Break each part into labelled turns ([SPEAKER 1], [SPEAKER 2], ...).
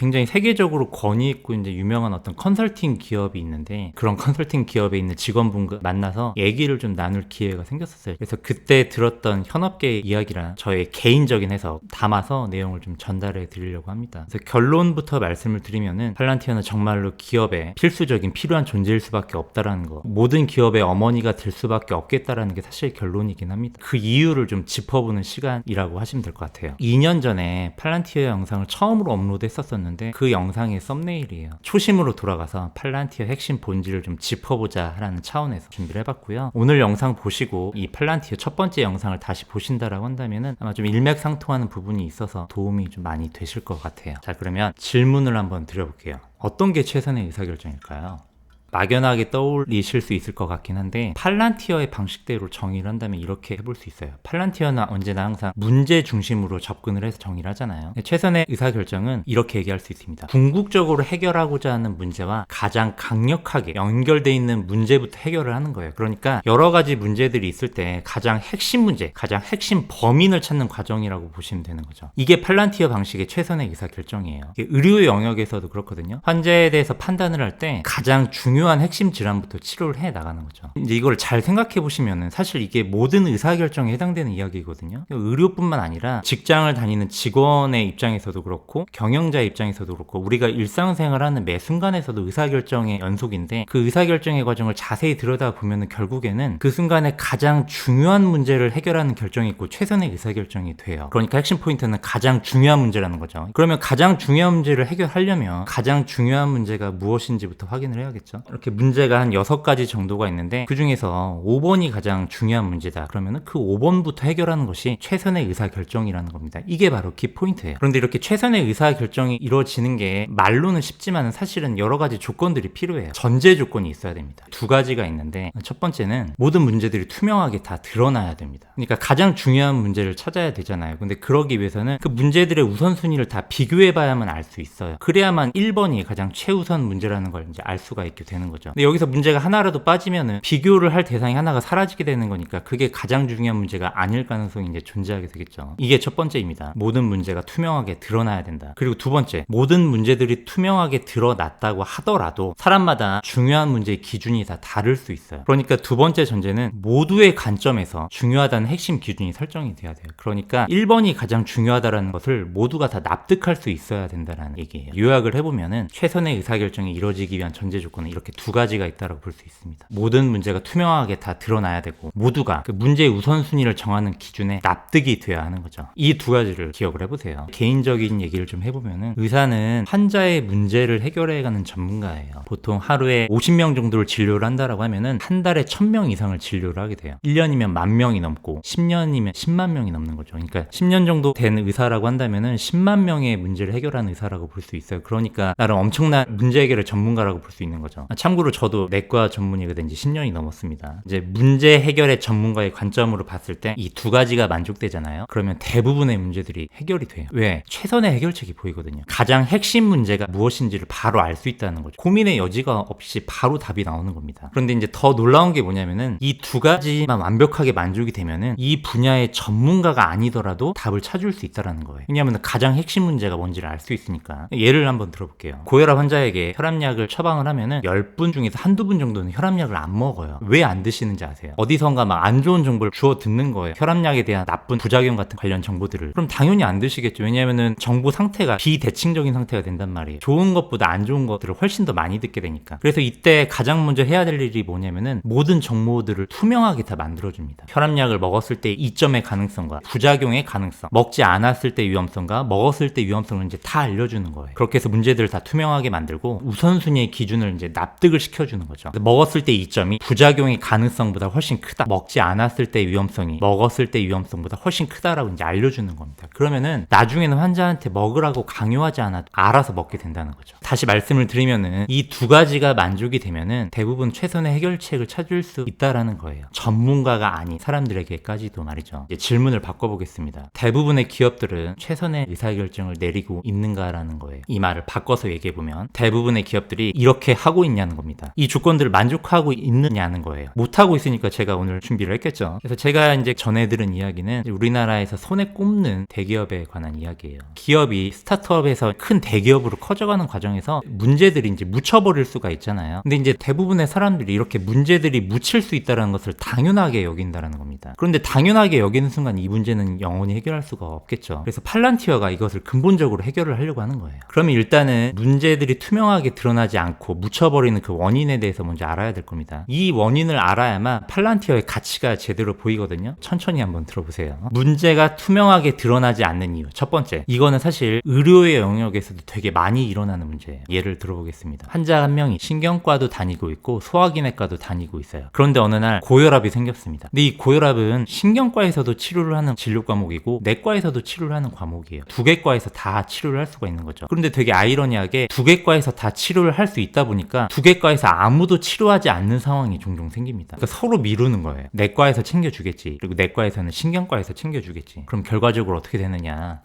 [SPEAKER 1] 굉장히 세계적으로 권위 있고 이제 유명한 어떤 컨설팅 기업이 있는데 그런 컨설팅 기업에 있는 직원분과 만나서 얘기를 좀 나눌 기회가 생겼었어요. 그래서 그때 들었던 현업계의 이야기랑 저의 개인적인 해석 담아서 내용을 좀 전달해 드리려고 합니다. 그래서 결론부터 말씀을 드리면은 팔란티어는 정말로 기업의 필수적인 필요한 존재일 수밖에 없다라는 거. 모든 기업의 어머니가 될 수밖에 없겠다라는 게 사실 결론이긴 합니다. 그 이유를 좀 짚어보는 시간이라고 하시면 될 것 같아요. 2년 전에 팔란티어 영상을 처음으로 업로드했었었는데 그 영상의 썸네일이에요. 초심으로 돌아가서 팔란티어 핵심 본질을 좀 짚어보자 라는 차원에서 준비를 해봤고요. 오늘 영상 보시고 이 팔란티어 첫 번째 영상을 다시 보신다라고 한다면은 아마 좀 일맥상통하는 부분이 있어서 도움이 좀 많이 되실 것 같아요. 자 그러면 질문을 한번 드려볼게요. 어떤 게 최선의 의사결정일까요? 막연하게 떠올리실 수 있을 것 같긴 한데 팔란티어의 방식대로 정의를 한다면 이렇게 해볼 수 있어요. 팔란티어는 언제나 항상 문제 중심으로 접근을 해서 정의를 하잖아요. 최선의 의사결정은 이렇게 얘기할 수 있습니다. 궁극적으로 해결하고자 하는 문제와 가장 강력하게 연결돼 있는 문제부터 해결을 하는 거예요. 그러니까 여러 가지 문제들이 있을 때 가장 핵심 문제, 가장 핵심 범인을 찾는 과정이라고 보시면 되는 거죠. 이게 팔란티어 방식의 최선의 의사결정이에요. 의료 영역에서도 그렇거든요. 환자에 대해서 판단을 할 때 가장 중요 한 핵심 질환부터 치료를 해 나가는 거죠. 이제 이걸 잘 생각해 보시면은 사실 이게 모든 의사결정에 해당되는 이야기거든요. 의료뿐만 아니라 직장을 다니는 직원의 입장에서도 그렇고 경영자 입장에서도 그렇고 우리가 일상생활하는 매 순간에서도 의사결정의 연속인데 그 의사결정의 과정을 자세히 들여다 보면은 결국에는 그 순간에 가장 중요한 문제를 해결하는 결정이 있고 최선의 의사결정이 돼요. 그러니까 핵심 포인트는 가장 중요한 문제라는 거죠. 그러면 가장 중요한 문제를 해결하려면 가장 중요한 문제가 무엇인지부터 확인을 해야겠죠. 이렇게 문제가 한 6가지 정도가 있는데 그 중에서 5번이 가장 중요한 문제다. 그러면은 그 5번부터 해결하는 것이 최선의 의사결정이라는 겁니다. 이게 바로 키포인트예요. 그런데 이렇게 최선의 의사결정이 이루어지는 게 말로는 쉽지만 사실은 여러 가지 조건들이 필요해요. 전제 조건이 있어야 됩니다. 두 가지가 있는데 첫 번째는 모든 문제들이 투명하게 다 드러나야 됩니다. 그러니까 가장 중요한 문제를 찾아야 되잖아요. 근데 그러기 위해서는 그 문제들의 우선순위를 다 비교해 봐야만 알 수 있어요. 그래야만 1번이 가장 최우선 문제라는 걸 이제 알 수가 있게 되는 거죠. 근데 여기서 문제가 하나라도 빠지면은 비교를 할 대상이 하나가 사라지게 되는 거니까 그게 가장 중요한 문제가 아닐 가능성이 이제 존재하게 되겠죠. 이게 첫 번째입니다. 모든 문제가 투명하게 드러나야 된다. 그리고 두 번째, 모든 문제들이 투명하게 드러났다고 하더라도 사람마다 중요한 문제의 기준이 다 다를 수 있어요. 그러니까 두 번째 전제는 모두의 관점에서 중요하다는 핵심 기준이 설정이 돼야 돼요. 그러니까 1번이 가장 중요하다라는 것을 모두가 다 납득할 수 있어야 된다라는 얘기예요. 요약을 해보면은 최선의 의사결정이 이루어지기 위한 전제 조건은 이렇게 두 가지가 있다고 볼 수 있습니다. 모든 문제가 투명하게 다 드러나야 되고 모두가 그 문제의 우선순위를 정하는 기준에 납득이 돼야 하는 거죠. 이 두 가지를 기억을 해보세요. 개인적인 얘기를 좀 해보면은 의사는 환자의 문제를 해결해가는 전문가예요. 보통 하루에 50명 정도를 진료를 한다라고 하면은 한 달에 1000명 이상을 진료를 하게 돼요. 1년이면 만 명이 넘고 10년이면 10만 명이 넘는 거죠. 그러니까 10년 정도 된 의사라고 한다면은 10만 명의 문제를 해결하는 의사라고 볼 수 있어요. 그러니까 나름 엄청난 문제 해결의 전문가라고 볼 수 있는 거죠. 참고로 저도 내과 전문의가 된 지 10년이 넘었습니다. 이제 문제 해결의 전문가의 관점으로 봤을 때 이 두 가지가 만족되잖아요. 그러면 대부분의 문제들이 해결이 돼요. 왜? 최선의 해결책이 보이거든요. 가장 핵심 문제가 무엇인지를 바로 알 수 있다는 거죠. 고민의 여지가 없이 바로 답이 나오는 겁니다. 그런데 이제 더 놀라운 게 뭐냐면은 이 두 가지만 완벽하게 만족이 되면은 이 분야의 전문가가 아니더라도 답을 찾을 수 있다라는 거예요. 왜냐하면 가장 핵심 문제가 뭔지를 알 수 있으니까. 예를 한번 들어볼게요. 고혈압 환자에게 혈압약을 처방을 하면은 10분 중에서 한두 분 정도는 혈압약을 안 먹어요. 왜 안 드시는지 아세요? 어디선가 막 안 좋은 정보를 주워 듣는 거예요. 혈압약에 대한 나쁜 부작용 같은 관련 정보들을. 그럼 당연히 안 드시겠죠. 왜냐하면은 정보 상태가 비대칭적인 상태가 된단 말이에요. 좋은 것보다 안 좋은 것들을 훨씬 더 많이 듣게 되니까. 그래서 이때 가장 먼저 해야 될 일이 뭐냐면은 모든 정보들을 투명하게 다 만들어줍니다. 혈압약을 먹었을 때 이점의 가능성과 부작용의 가능성, 먹지 않았을 때 위험성과 먹었을 때 위험성을 이제 다 알려주는 거예요. 그렇게 해서 문제들을 다 투명하게 만들고 우선순위의 기준을 이제 납 득을 시켜주는 거죠. 먹었을 때 이점이 부작용의 가능성보다 훨씬 크다. 먹지 않았을 때 위험성이 먹었을 때 위험성보다 훨씬 크다라고 이제 알려주는 겁니다. 그러면은 나중에는 환자한테 먹으라고 강요하지 않아도 알아서 먹게 된다는 거죠. 다시 말씀을 드리면은 이 두 가지가 만족이 되면은 대부분 최선의 해결책을 찾을 수 있다라는 거예요. 전문가가 아닌 사람들에게까지도 말이죠. 질문을 바꿔보겠습니다. 대부분의 기업들은 최선의 의사결정을 내리고 있는가라는 거예요. 이 말을 바꿔서 얘기해보면 대부분의 기업들이 이렇게 하고 있냐 있느냐는 겁니다. 이 조건들을 만족하고 있느냐는 거예요. 못하고 있으니까 제가 오늘 준비를 했겠죠. 그래서 제가 이제 전해 들은 이야기는 우리나라에서 손에 꼽는 대기업에 관한 이야기예요. 기업이 스타트업에서 큰 대기업으로 커져가는 과정에서 문제들이 이제 묻혀버릴 수가 있잖아요. 근데 이제 대부분의 사람들이 이렇게 문제들이 묻힐 수 있다는 것을 당연하게 여긴다는 겁니다. 그런데 당연하게 여기는 순간 이 문제는 영원히 해결할 수가 없겠죠. 그래서 팔란티어가 이것을 근본적으로 해결을 하려고 하는 거예요. 그러면 일단은 문제들이 투명하게 드러나지 않고 묻혀버리는 그 원인에 대해서 먼저 알아야 될 겁니다. 이 원인을 알아야만 팔란티어의 가치가 제대로 보이거든요. 천천히 한번 들어보세요. 문제가 투명하게 드러나지 않는 이유. 첫 번째. 이거는 사실 의료의 영역에서도 되게 많이 일어나는 문제예요. 예를 들어보겠습니다. 환자 한 명이 신경과도 다니고 있고 소화기내과도 다니고 있어요. 그런데 어느 날 고혈압이 생겼습니다. 근데 이 고혈압은 신경과에서도 치료를 하는 진료 과목이고 내과에서도 치료를 하는 과목이에요. 두 개 과에서 다 치료를 할 수가 있는 거죠. 그런데 되게 아이러니하게 두 개 과에서 다 치료를 할 수 있다 보니까 두개 과에서 아무도 치료하지 않는 상황이 종종 생깁니다. 그러니까 서로 미루는 거예요. 내과에서 챙겨주겠지. 그리고 내과에서는 신경과에서 챙겨주겠지. 그럼 결과적으로 어떻게 되느냐?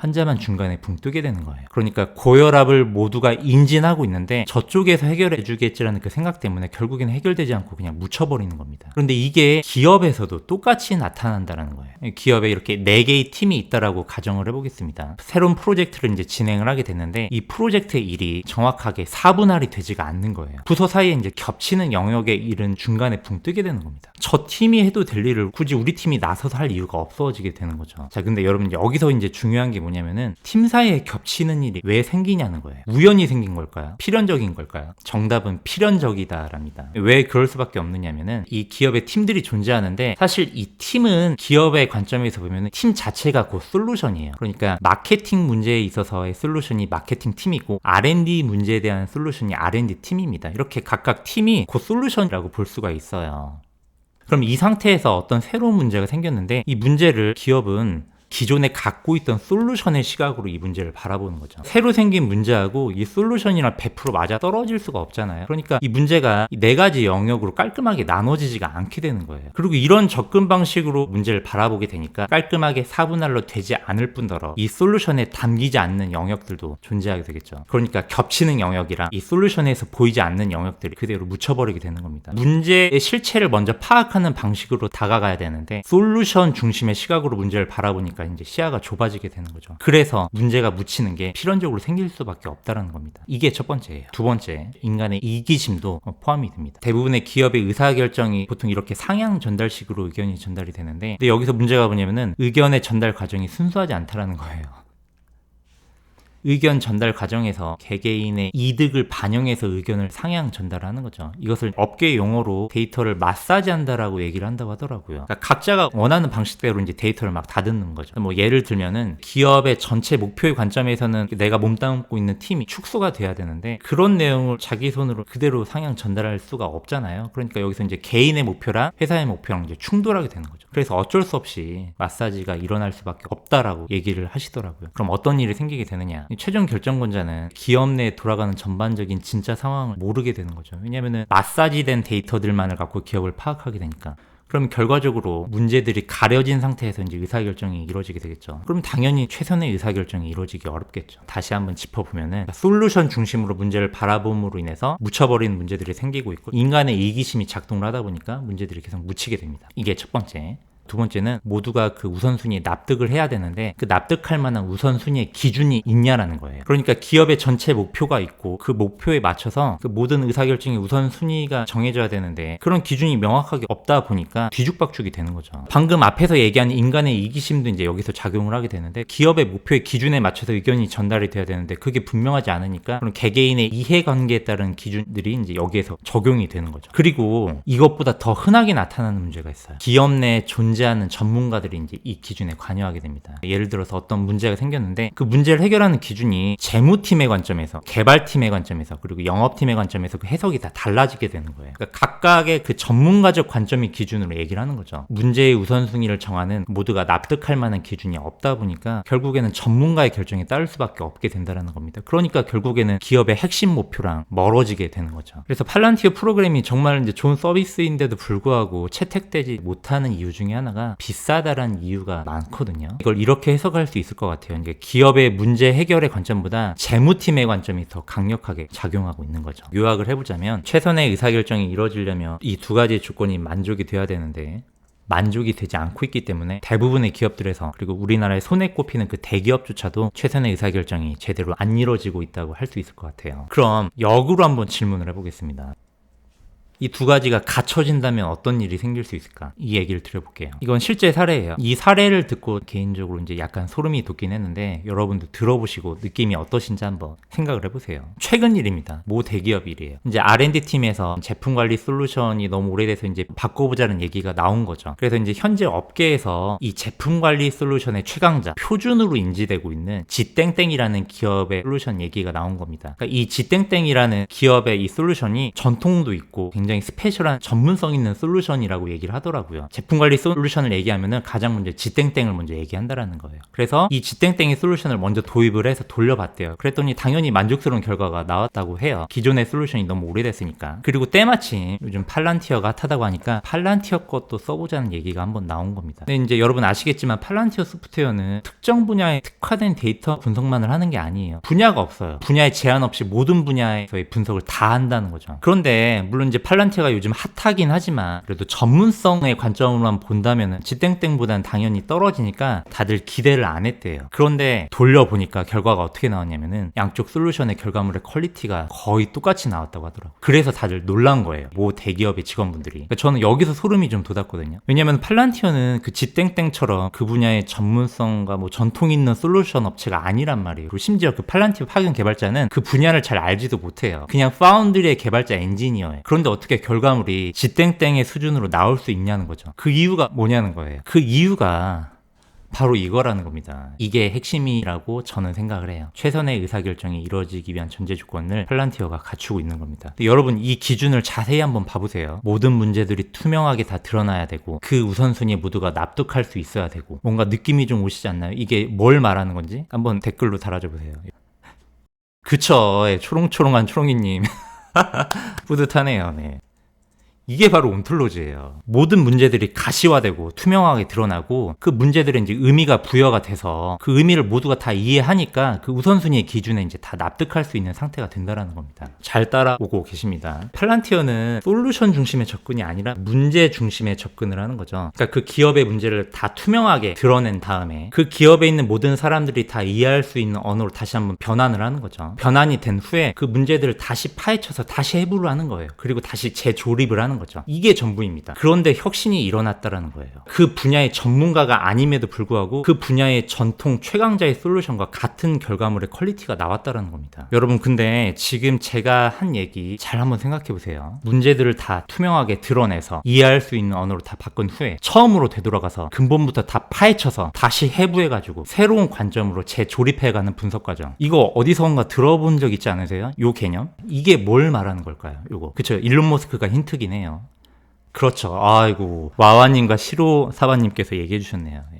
[SPEAKER 1] 환자만 중간에 붕 뜨게 되는 거예요. 그러니까 고혈압을 모두가 인진하고 있는데 저쪽에서 해결해 주겠지라는 그 생각 때문에 결국에는 해결되지 않고 그냥 묻혀버리는 겁니다. 그런데 이게 기업에서도 똑같이 나타난다는 거예요. 기업에 이렇게 네 개의 팀이 있다라고 가정을 해보겠습니다. 새로운 프로젝트를 이제 진행을 하게 됐는데 이 프로젝트의 일이 정확하게 4분할이 되지가 않는 거예요. 부서 사이에 이제 겹치는 영역의 일은 중간에 붕 뜨게 되는 겁니다. 저 팀이 해도 될 일을 굳이 우리 팀이 나서서 할 이유가 없어지게 되는 거죠. 자, 근데 여러분 여기서 이제 중요한 게 뭐냐 면은 팀 사이에 겹치는 일이 왜 생기냐는 거예요. 우연히 생긴 걸까요? 필연적인 걸까요? 정답은 필연적이다랍니다. 왜 그럴 수밖에 없느냐면은 이 기업의 팀들이 존재하는데 사실 이 팀은 기업의 관점에서 보면은 팀 자체가 곧 솔루션이에요. 그러니까 마케팅 문제에 있어서의 솔루션이 마케팅 팀이고 R&D 문제에 대한 솔루션이 R&D 팀입니다. 이렇게 각각 팀이 곧 솔루션이라고 볼 수가 있어요. 그럼 이 상태에서 어떤 새로운 문제가 생겼는데 이 문제를 기업은 기존에 갖고 있던 솔루션의 시각으로 이 문제를 바라보는 거죠. 새로 생긴 문제하고 이 솔루션이랑 100% 맞아 떨어질 수가 없잖아요. 그러니까 이 문제가 이네 가지 영역으로 깔끔하게 나눠지지가 않게 되는 거예요. 그리고 이런 접근 방식으로 문제를 바라보게 되니까 깔끔하게 4분할로 되지 않을 뿐더러 이 솔루션에 담기지 않는 영역들도 존재하게 되겠죠. 그러니까 겹치는 영역이랑 이 솔루션에서 보이지 않는 영역들이 그대로 묻혀버리게 되는 겁니다. 문제의 실체를 먼저 파악하는 방식으로 다가가야 되는데 솔루션 중심의 시각으로 문제를 바라보니까 이제 시야가 좁아지게 되는 거죠. 그래서 문제가 묻히는 게 필연적으로 생길 수밖에 없다라는 겁니다. 이게 첫 번째예요. 두 번째, 인간의 이기심도 포함이 됩니다. 대부분의 기업의 의사결정이 보통 이렇게 상향 전달식으로 의견이 전달이 되는데 근데 여기서 문제가 뭐냐면은 의견의 전달 과정이 순수하지 않다라는 거예요. 의견 전달 과정에서 개개인의 이득을 반영해서 의견을 상향 전달하는 거죠. 이것을 업계 용어로 데이터를 마사지한다라고 얘기를 한다고 하더라고요. 그러니까 각자가 원하는 방식대로 이제 데이터를 막 다듬는 거죠. 뭐 예를 들면은 기업의 전체 목표의 관점에서는 내가 몸담고 있는 팀이 축소가 돼야 되는데 그런 내용을 자기 손으로 그대로 상향 전달할 수가 없잖아요. 그러니까 여기서 이제 개인의 목표랑 회사의 목표랑 이제 충돌하게 되는 거죠. 그래서 어쩔 수 없이 마사지가 일어날 수밖에 없다라고 얘기를 하시더라고요. 그럼 어떤 일이 생기게 되느냐? 최종 결정권자는 기업 내에 돌아가는 전반적인 진짜 상황을 모르게 되는 거죠. 왜냐하면 마사지된 데이터들만을 갖고 기업을 파악하게 되니까. 그럼 결과적으로 문제들이 가려진 상태에서 이제 의사결정이 이루어지게 되겠죠. 그럼 당연히 최선의 의사결정이 이루어지기 어렵겠죠. 다시 한번 짚어보면은 솔루션 중심으로 문제를 바라봄으로 인해서 묻혀버리는 문제들이 생기고 있고 인간의 이기심이 작동을 하다 보니까 문제들이 계속 묻히게 됩니다. 이게 첫 번째. 두 번째는 모두가 그 우선순위에 납득을 해야 되는데 그 납득할 만한 우선순위의 기준이 있냐라는 거예요. 그러니까 기업의 전체 목표가 있고 그 목표에 맞춰서 그 모든 의사결정의 우선순위가 정해져야 되는데 그런 기준이 명확하게 없다 보니까 뒤죽박죽이 되는 거죠. 방금 앞에서 얘기한 인간의 이기심도 이제 여기서 작용을 하게 되는데 기업의 목표의 기준에 맞춰서 의견이 전달이 돼야 되는데 그게 분명하지 않으니까 그런 개개인의 이해관계에 따른 기준들이 이제 여기에서 적용이 되는 거죠. 그리고 이것보다 더 흔하게 나타나는 문제가 있어요. 기업 내 존재 존재하는 전문가들이 이제 이 기준에 관여하게 됩니다. 예를 들어서 어떤 문제가 생겼는데 그 문제를 해결하는 기준이 재무팀의 관점에서, 개발팀의 관점에서, 그리고 영업팀의 관점에서 그 해석이 다 달라지게 되는 거예요. 그러니까 각각의 그 전문가적 관점이 기준으로 얘기를 하는 거죠. 문제의 우선순위를 정하는 모두가 납득할 만한 기준이 없다 보니까 결국에는 전문가의 결정에 따를 수밖에 없게 된다는 겁니다. 그러니까 결국에는 기업의 핵심 목표랑 멀어지게 되는 거죠. 그래서 팔란티어 프로그램이 정말 이제 좋은 서비스인데도 불구하고 채택되지 못하는 이유 중에 하나 하나가 비싸다라는 이유가 많거든요. 이걸 이렇게 해석할 수 있을 것 같아요. 이제 기업의 문제 해결의 관점보다 재무팀의 관점이 더 강력하게 작용하고 있는 거죠. 요약을 해보자면 최선의 의사결정이 이루어지려면 이 두 가지 조건이 만족이 돼야 되는데 만족이 되지 않고 있기 때문에 대부분의 기업들에서 그리고 우리나라의 손에 꼽히는 그 대기업조차도 최선의 의사결정이 제대로 안 이루어지고 있다고 할 수 있을 것 같아요. 그럼 역으로 한번 질문을 해보겠습니다. 이 두 가지가 갖춰진다면 어떤 일이 생길 수 있을까? 이 얘기를 드려볼게요. 이건 실제 사례예요. 이 사례를 듣고 개인적으로 이제 약간 소름이 돋긴 했는데 여러분도 들어보시고 느낌이 어떠신지 한번 생각을 해보세요. 최근 일입니다. 모 대기업 일이에요. 이제 R&D 팀에서 제품 관리 솔루션이 너무 오래돼서 이제 바꿔보자는 얘기가 나온 거죠. 그래서 이제 현재 업계에서 이 제품 관리 솔루션의 최강자, 표준으로 인지되고 있는 지땡땡이라는 기업의 솔루션 얘기가 나온 겁니다. 그러니까 이 지땡땡이라는 기업의 이 솔루션이 전통도 있고 굉장히 스페셜한 전문성 있는 솔루션이라고 얘기를 하더라고요. 제품 관리 솔루션을 얘기하면은 가장 먼저 지땡땡을 먼저 얘기한다라는 거예요. 그래서 이 지땡땡의 솔루션을 먼저 도입을 해서 돌려봤대요. 그랬더니 당연히 만족스러운 결과가 나왔다고 해요. 기존의 솔루션이 너무 오래됐으니까. 그리고 때마침 요즘 팔란티어가 핫하다고 하니까 팔란티어 것도 써보자는 얘기가 한번 나온 겁니다. 근데 이제 여러분 아시겠지만 팔란티어 소프트웨어는 특정 분야에 특화된 데이터 분석만을 하는 게 아니에요. 분야가 없어요. 분야에 제한 없이 모든 분야에서의 분석을 다 한다는 거죠. 그런데 물론 이제 팔 란티어가 요즘 핫하긴 하지만 그래도 전문성의 관점으로만 본다면은 지땡땡보다는 당연히 떨어지니까 다들 기대를 안 했대요. 그런데 돌려보니까 결과가 어떻게 나왔냐면은 양쪽 솔루션의 결과물의 퀄리티가 거의 똑같이 나왔다고 하더라고요. 그래서 다들 놀란 거예요. 모 대기업의 직원분들이. 그러니까 저는 여기서 소름이 좀 돋았거든요. 왜냐면 팔란티어는 그 지땡땡처럼 그 분야의 전문성과 뭐 전통 있는 솔루션 업체가 아니란 말이에요. 그리고 심지어 그 팔란티어 파견 개발자는 그 분야를 잘 알지도 못해요. 그냥 파운드리의 개발자 엔지니어예요. 그런데 어떻게 결과물이 지땡땡의 수준으로 나올 수 있냐는 거죠. 그 이유가 뭐냐는 거예요. 그 이유가 바로 이거라는 겁니다. 이게 핵심이라고 저는 생각을 해요. 최선의 의사결정이 이루어지기 위한 전제 조건을 팔란티어가 갖추고 있는 겁니다. 여러분 이 기준을 자세히 한번 봐보세요. 모든 문제들이 투명하게 다 드러나야 되고 그 우선순위에 모두가 납득할 수 있어야 되고 뭔가 느낌이 좀 오시지 않나요? 이게 뭘 말하는 건지 한번 댓글로 달아줘 보세요. 그쵸. 예, 초롱초롱한 초롱이님. 뿌듯하네요. 네. 이게 바로 온톨로지예요. 모든 문제들이 가시화되고 투명하게 드러나고 그 문제들에 이제 의미가 부여가 돼서 그 의미를 모두가 다 이해하니까 그 우선순위의 기준에 이제 다 납득할 수 있는 상태가 된다라는 겁니다. 잘 따라오고 계십니다. 팔란티어는 솔루션 중심의 접근이 아니라 문제 중심의 접근을 하는 거죠. 그러니까 그 기업의 문제를 다 투명하게 드러낸 다음에 그 기업에 있는 모든 사람들이 다 이해할 수 있는 언어로 다시 한번 변환을 하는 거죠. 변환이 된 후에 그 문제들을 다시 파헤쳐서 다시 해부를 하는 거예요. 그리고 다시 재조립을 하는 거 죠. 이게 전부입니다. 그런데 혁신이 일어났다라는 거예요. 그 분야의 전문가가 아님에도 불구하고 그 분야의 전통 최강자의 솔루션과 같은 결과물의 퀄리티가 나왔다라는 겁니다. 여러분 근데 지금 제가 한 얘기 잘 한번 생각해 보세요. 문제들을 다 투명하게 드러내서 이해할 수 있는 언어로 다 바꾼 후에 처음으로 되돌아가서 근본부터 다 파헤쳐서 다시 해부해 가지고 새로운 관점으로 재조립해 가는 분석 과정. 이거 어디선가 들어본 적 있지 않으세요? 요 개념? 이게 뭘 말하는 걸까요? 요거. 그쵸. 일론 머스크가 힌트긴 해요. 그렇죠. 아이고 와와님과 시로 사바님께서 얘기해 주셨네요. 예.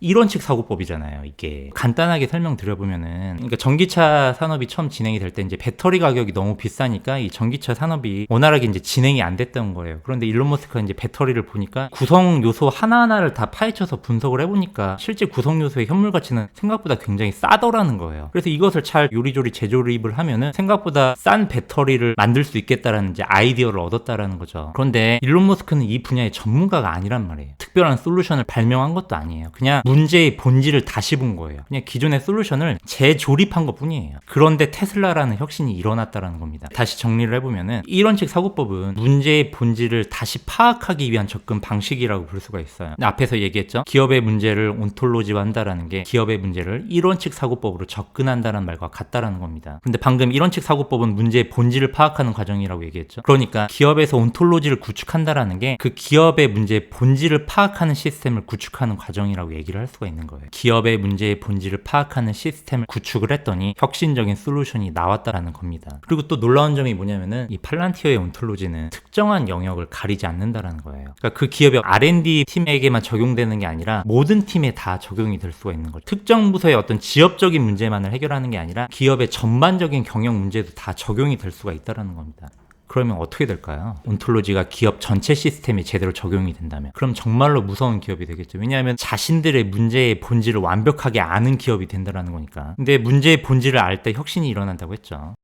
[SPEAKER 1] 이론칙 사고법이잖아요, 이게. 간단하게 설명드려보면은, 그러니까 전기차 산업이 처음 진행이 될 때 이제 배터리 가격이 너무 비싸니까 이 전기차 산업이 원활하게 이제 진행이 안 됐던 거예요. 그런데 일론 머스크가 이제 배터리를 보니까 구성 요소 하나하나를 다 파헤쳐서 분석을 해보니까 실제 구성 요소의 현물 가치는 생각보다 굉장히 싸더라는 거예요. 그래서 이것을 잘 요리조리 재조립을 하면은 생각보다 싼 배터리를 만들 수 있겠다라는 이제 아이디어를 얻었다라는 거죠. 그런데 일론 머스크는 이 분야의 전문가가 아니란 말이에요. 특별한 솔루션을 발명한 것도 아니에요. 그냥 문제의 본질을 다시 본 거예요. 그냥 기존의 솔루션을 재조립한 것 뿐이에요. 그런데 테슬라라는 혁신이 일어났다라는 겁니다. 다시 정리를 해보면은 이론칙 사고법은 문제의 본질을 다시 파악하기 위한 접근 방식이라고 볼 수가 있어요. 앞에서 얘기했죠. 기업의 문제를 온톨로지화한다라는 게 기업의 문제를 이론칙 사고법으로 접근한다는 말과 같다라는 겁니다. 근데 방금 이론칙 사고법은 문제의 본질을 파악하는 과정이라고 얘기했죠. 그러니까 기업에서 온톨로지를 구축한다라는 게 그 기업의 문제의 본질을 파악하는 시스템을 구축하는 과정이라고 얘기를 할 수가 있는 거예요. 기업의 문제의 본질을 파악하는 시스템을 구축을 했더니 혁신적인 솔루션이 나왔다라는 겁니다. 그리고 또 놀라운 점이 뭐냐면은 이 팔란티어의 온톨로지는 특정한 영역을 가리지 않는다라는 거예요. 그러니까 그 기업의 R&D 팀에게만 적용되는 게 아니라 모든 팀에 다 적용이 될 수가 있는 거죠. 특정 부서의 어떤 지역적인 문제만을 해결하는 게 아니라 기업의 전반적인 경영 문제도 다 적용이 될 수가 있다라는 겁니다. 그러면 어떻게 될까요? 온톨로지가 기업 전체 시스템에 제대로 적용이 된다면 그럼 정말로 무서운 기업이 되겠죠. 왜냐하면 자신들의 문제의 본질을 완벽하게 아는 기업이 된다라는 거니까. 근데 문제의 본질을 알 때 혁신이 일어난다고 했죠.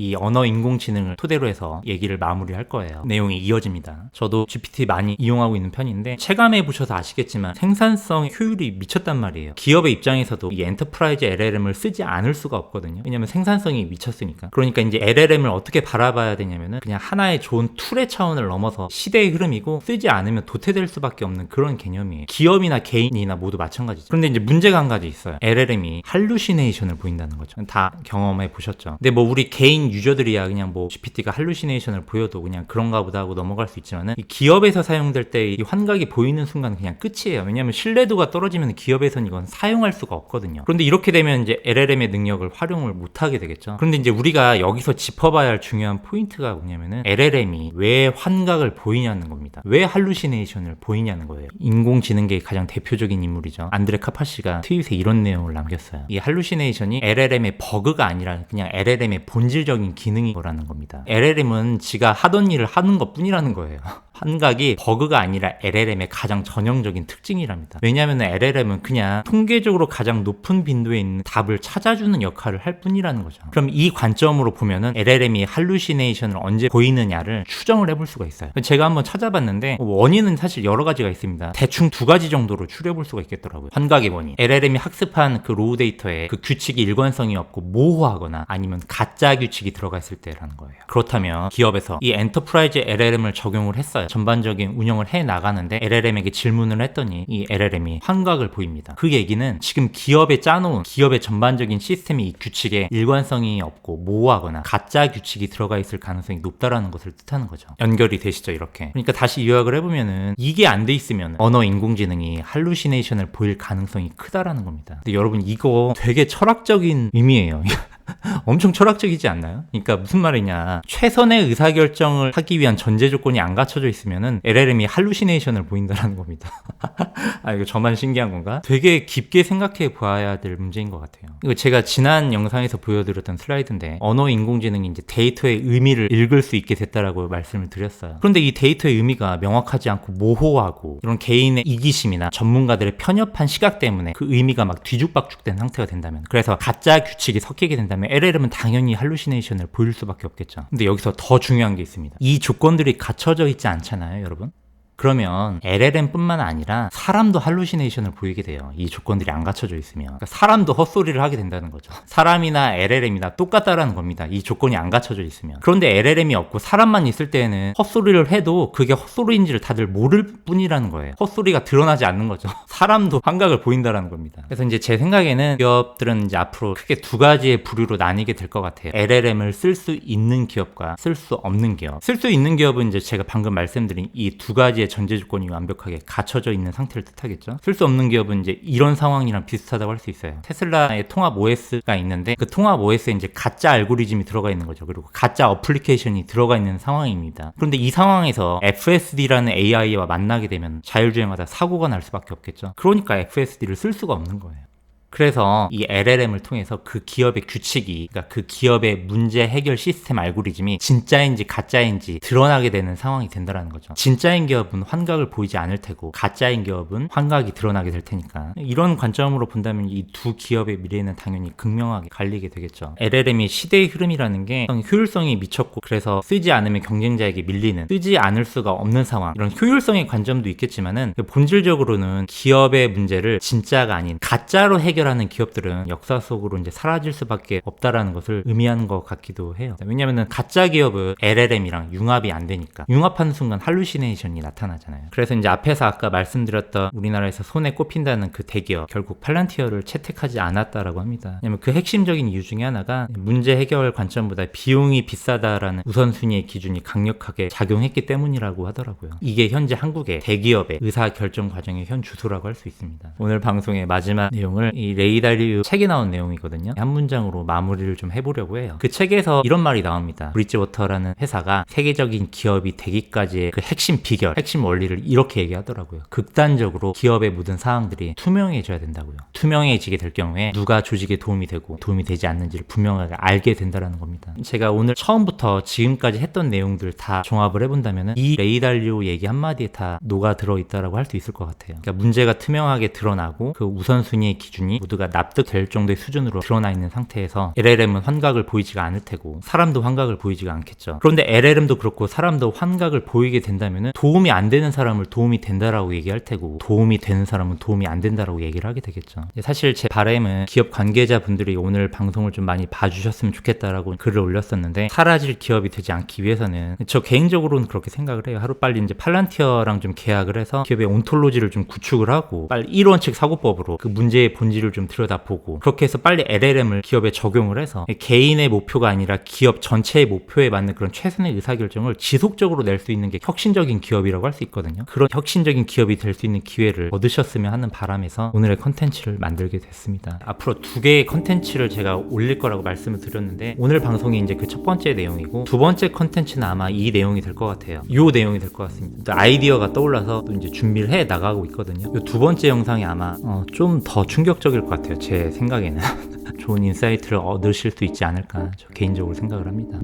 [SPEAKER 1] 이 언어 인공지능을 토대로 해서 얘기를 마무리할 거예요. 내용이 이어집니다. 저도 GPT 많이 이용하고 있는 편인데 체감해 보셔서 아시겠지만 생산성 효율이 미쳤단 말이에요. 기업의 입장에서도 이 엔터프라이즈 LLM을 쓰지 않을 수가 없거든요. 왜냐면 생산성이 미쳤으니까. 그러니까 이제 LLM을 어떻게 바라봐야 되냐면은 그냥 하나의 좋은 툴의 차원을 넘어서 시대의 흐름이고 쓰지 않으면 도태될 수밖에 없는 그런 개념이에요. 기업이나 개인이나 모두 마찬가지죠. 그런데 이제 문제가 한 가지 있어요. LLM이 할루시네이션을 보인다는 거죠. 다 경험해 보셨죠. 근데 뭐 우리 개인 유저들이야 그냥 뭐 GPT가 할루시네이션을 보여도 그냥 그런가 보다 하고 넘어갈 수 있지만은 이 기업에서 사용될 때 이 환각이 보이는 순간 그냥 끝이에요. 왜냐하면 신뢰도가 떨어지면 기업에서는 이건 사용할 수가 없거든요. 그런데 이렇게 되면 이제 LLM의 능력을 활용을 못 하게 되겠죠. 그런데 이제 우리가 여기서 짚어봐야 할 중요한 포인트가 뭐냐면은 LLM이 왜 환각을 보이냐는 겁니다. 왜 할루시네이션을 보이냐는 거예요. 인공지능계의 가장 대표적인 인물이죠. 안드레 카파시가 트윗에 이런 내용을 남겼어요. 이 할루시네이션이 LLM의 버그가 아니라 그냥 LLM의 본질적 인 기능이라는 겁니다. LLM은 지가 하던 일을 하는 것 뿐이라는 거예요. 환각이 버그가 아니라 LLM의 가장 전형적인 특징이랍니다. 왜냐하면 LLM은 그냥 통계적으로 가장 높은 빈도에 있는 답을 찾아주는 역할을 할 뿐이라는 거죠. 그럼 이 관점으로 보면은 LLM이 할루시네이션을 언제 보이느냐를 추정을 해볼 수가 있어요. 제가 한번 찾아봤는데 원인은 사실 여러 가지가 있습니다. 대충 두 가지 정도로 추려볼 수가 있겠더라고요. 환각의 원인. LLM이 학습한 그 로우 데이터에 그 규칙이 일관성이 없고 모호하거나 아니면 가짜 규칙이 들어가 있을 때라는 거예요. 그렇다면 기업에서 이 엔터프라이즈 LLM을 적용을 했어요. 전반적인 운영을 해 나가는데 LLM에게 질문을 했더니 이 LLM이 환각을 보입니다. 그 얘기는 지금 기업에 짜놓은 기업의 전반적인 시스템이 이 규칙에 일관성이 없고 모호하거나 가짜 규칙이 들어가 있을 가능성이 높다라는 것을 뜻하는 거죠. 연결이 되시죠, 이렇게. 그러니까 다시 요약을 해보면은 이게 안 돼 있으면 언어 인공지능이 할루시네이션을 보일 가능성이 크다라는 겁니다. 근데 여러분 이거 되게 철학적인 의미예요. 엄청 철학적이지 않나요? 그러니까 무슨 말이냐. 최선의 의사결정을 하기 위한 전제 조건이 안 갖춰져 있으면은 LLM이 할루시네이션을 보인다는 겁니다. 아, 이거 저만 신기한 건가? 되게 깊게 생각해 보아야 될 문제인 것 같아요. 이거 제가 지난 영상에서 보여드렸던 슬라이드인데 언어 인공지능이 이제 데이터의 의미를 읽을 수 있게 됐다라고 말씀을 드렸어요. 그런데 이 데이터의 의미가 명확하지 않고 모호하고 이런 개인의 이기심이나 전문가들의 편협한 시각 때문에 그 의미가 막 뒤죽박죽된 상태가 된다면 그래서 가짜 규칙이 섞이게 된다면 LLM은 당연히 할루시네이션을 보일 수밖에 없겠죠. 근데 여기서 더 중요한 게 있습니다. 이 조건들이 갖춰져 있지 않잖아요, 여러분? 그러면 LLM뿐만 아니라 사람도 할루시네이션을 보이게 돼요. 이 조건들이 안 갖춰져 있으면. 그러니까 사람도 헛소리를 하게 된다는 거죠. 사람이나 LLM이나 똑같다라는 겁니다. 이 조건이 안 갖춰져 있으면. 그런데 LLM이 없고 사람만 있을 때는 헛소리를 해도 그게 헛소리인지를 다들 모를 뿐이라는 거예요. 헛소리가 드러나지 않는 거죠. 사람도 환각을 보인다라는 겁니다. 그래서 이제 제 생각에는 기업들은 이제 앞으로 크게 두 가지의 부류로 나뉘게 될 것 같아요. LLM을 쓸 수 있는 기업과 쓸 수 없는 기업. 쓸 수 있는 기업은 이제 제가 방금 말씀드린 이 두 가지의 전제 조건이 완벽하게 갖춰져 있는 상태를 뜻하겠죠. 쓸 수 없는 기업은 이제 이런 상황이랑 비슷하다고 할 수 있어요. 테슬라의 통합 OS가 있는데 그 통합 OS에 이제 가짜 알고리즘이 들어가 있는 거죠. 그리고 가짜 어플리케이션이 들어가 있는 상황입니다. 그런데 이 상황에서 FSD라는 AI와 만나게 되면 자율주행하다 사고가 날 수밖에 없겠죠. 그러니까 FSD를 쓸 수가 없는 거예요. 그래서 이 LLM을 통해서 그 기업의 규칙이, 그러니까 그 기업의 문제 해결 시스템 알고리즘이 진짜인지 가짜인지 드러나게 되는 상황이 된다라는 거죠. 진짜인 기업은 환각을 보이지 않을 테고, 가짜인 기업은 환각이 드러나게 될 테니까. 이런 관점으로 본다면 이 두 기업의 미래는 당연히 극명하게 갈리게 되겠죠. LLM이 시대의 흐름이라는 게 효율성이 미쳤고, 그래서 쓰지 않으면 경쟁자에게 밀리는, 쓰지 않을 수가 없는 상황. 이런 효율성의 관점도 있겠지만은, 본질적으로는 기업의 문제를 진짜가 아닌 가짜로 해결 해결하는 기업들은 역사 속으로 이제 사라질 수밖에 없다라는 것을 의미하는 것 같기도 해요. 왜냐면은 가짜 기업은 LLM이랑 융합이 안 되니까 융합하는 순간 할루시네이션이 나타나잖아요. 그래서 이제 앞에서 아까 말씀드렸던 우리나라에서 손에 꼽힌다는 그 대기업 결국 팔란티어를 채택하지 않았다라고 합니다. 왜냐면 그 핵심적인 이유 중에 하나가 문제 해결 관점보다 비용이 비싸다라는 우선순위의 기준이 강력하게 작용했기 때문이라고 하더라고요. 이게 현재 한국의 대기업의 의사 결정 과정의 현 주소라고 할 수 있습니다. 오늘 방송의 마지막 내용을 이이 레이 달리오 책에 나온 내용이거든요. 한 문장으로 마무리를 좀 해보려고 해요. 그 책에서 이런 말이 나옵니다. 브리지워터라는 회사가 세계적인 기업이 되기까지의 그 핵심 비결, 핵심 원리를 이렇게 얘기하더라고요. 극단적으로 기업에 묻은 사항들이 투명해져야 된다고요. 투명해지게 될 경우에 누가 조직에 도움이 되고 도움이 되지 않는지를 분명하게 알게 된다라는 겁니다. 제가 오늘 처음부터 지금까지 했던 내용들 다 종합을 해본다면 이 레이달리오 얘기 한마디에 다 녹아 들어 있다라고 할 수 있을 것 같아요. 그러니까 문제가 투명하게 드러나고 그 우선순위의 기준이 모두가 납득될 정도의 수준으로 드러나 있는 상태에서 LLM은 환각을 보이지가 않을 테고 사람도 환각을 보이지가 않겠죠. 그런데 LLM도 그렇고 사람도 환각을 보이게 된다면 도움이 안 되는 사람을 도움이 된다라고 얘기할 테고 도움이 되는 사람은 도움이 안 된다라고 얘기를 하게 되겠죠. 사실 제 바람은 기업 관계자분들이 오늘 방송을 좀 많이 봐주셨으면 좋겠다라고 글을 올렸었는데 사라질 기업이 되지 않기 위해서는 저 개인적으로는 그렇게 생각을 해요. 하루빨리 이제 팔란티어랑 좀 계약을 해서 기업의 온톨로지를 좀 구축을 하고 빨리 1원칙 사고법으로 그 문제의 본질을 좀 들여다보고 그렇게 해서 빨리 LLM을 기업에 적용을 해서 개인의 목표가 아니라 기업 전체의 목표에 맞는 그런 최선의 의사결정을 지속적으로 낼 수 있는 게 혁신적인 기업이라고 할 수 있거든요. 그런 혁신적인 기업이 될 수 있는 기회를 얻으셨으면 하는 바람에서 오늘의 컨텐츠를 만들게 됐습니다. 앞으로 두 개의 컨텐츠를 제가 올릴 거라고 말씀을 드렸는데 오늘 방송이 이제 그 첫 번째 내용이고 두 번째 컨텐츠는 아마 이 내용이 될 것 같아요. 이 내용이 될 것 같습니다. 또 아이디어가 떠올라서 또 이제 준비를 해 나가고 있거든요. 이두 번째 영상이 아마 어, 좀더 충격적일 것 같아요. 제 생각에는 좋은 인사이트를 얻으실 수 있지 않을까 저 개인적으로 생각을 합니다.